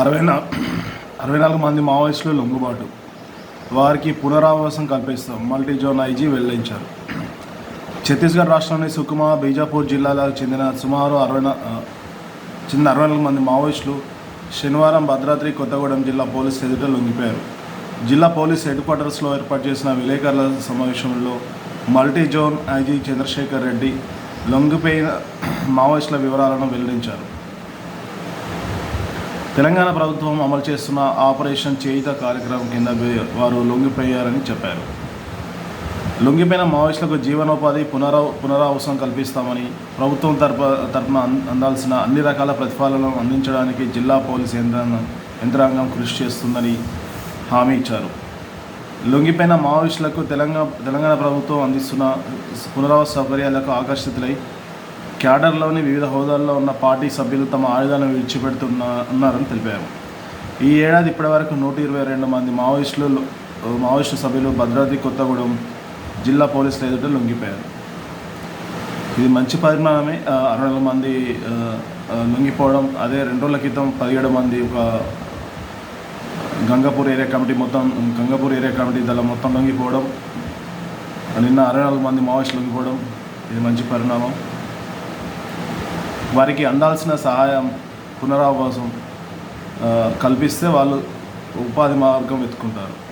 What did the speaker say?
అరవై నా అరవై నాలుగు మంది మావోయిస్టులు లొంగుబాటు. వారికి పునరావాసం కల్పిస్తాం. మల్టీ జోన్ ఐజీ వెల్లడించారు ఛత్తీస్గఢ్ రాష్ట్రంలోని సుకుమా బీజాపూర్ జిల్లాలకు చెందిన సుమారు అరవై చెందిన అరవై నాలుగు మంది మావోయిస్టులు శనివారం భద్రాద్రి కొత్తగూడెం జిల్లా పోలీస్ ఎదుట లొంగిపోయారు. జిల్లా పోలీస్ హెడ్ క్వార్టర్స్లో ఏర్పాటు చేసిన విలేకరుల సమావేశంలో multi zone IG Chandrasekhar Reddy లొంగిపోయిన మావోయిస్టుల వివరాలను వెల్లడించారు. తెలంగాణ ప్రభుత్వం అమలు చేస్తున్న ఆపరేషన్ చేయిత కార్యక్రమం కింద వారు లొంగిపోయారని చెప్పారు. లొంగిపోయిన మావోయిస్టులకు జీవనోపాధి పునరా పునరావాసం కల్పిస్తామని ప్రభుత్వం తరపు తరపున అందాల్సిన అన్ని రకాల ప్రతిఫలాలను అందించడానికి జిల్లా పోలీస్ యంత్రాంగం యంత్రాంగం కృషి చేస్తుందని హామీ ఇచ్చారు. లొంగిపోయిన మావోయిస్టులకు తెలంగాణ తెలంగాణ ప్రభుత్వం అందిస్తున్న పునరావాస సౌకర్యాలకు ఆకర్షితులై క్యాడర్లోని వివిధ హోదాల్లో ఉన్న పార్టీ సభ్యులు తమ ఆయుధాలను విడిచిపెడుతున్న ఉన్నారని తెలిపారు. ఈ ఏడాది ఇప్పటివరకు నూట ఇరవై రెండు మంది మావోయిస్టులు మావోయిస్టు సభ్యులు భద్రాద్రి కొత్తగూడెం జిల్లా పోలీసుల ఎదుట లొంగిపోయారు. ఇది మంచి పరిణామమే. అరవై నాలుగు మంది లొంగిపోవడం అదే రెండు రోజుల క్రితం పదిహేడు మంది ఒక గంగాపూర్ ఏరియా కమిటీ మొత్తం గంగాపూర్ ఏరియా కమిటీ దళం మొత్తం లొంగిపోవడం నిన్న అరవై నాలుగు మంది మావోయిస్టులు లొంగిపోవడం ఇది మంచి పరిణామం. వారికి అందాల్సిన సహాయం పునరావాసం కల్పిస్తే వాళ్ళు ఉపాధి మార్గం వెతుకుంటారు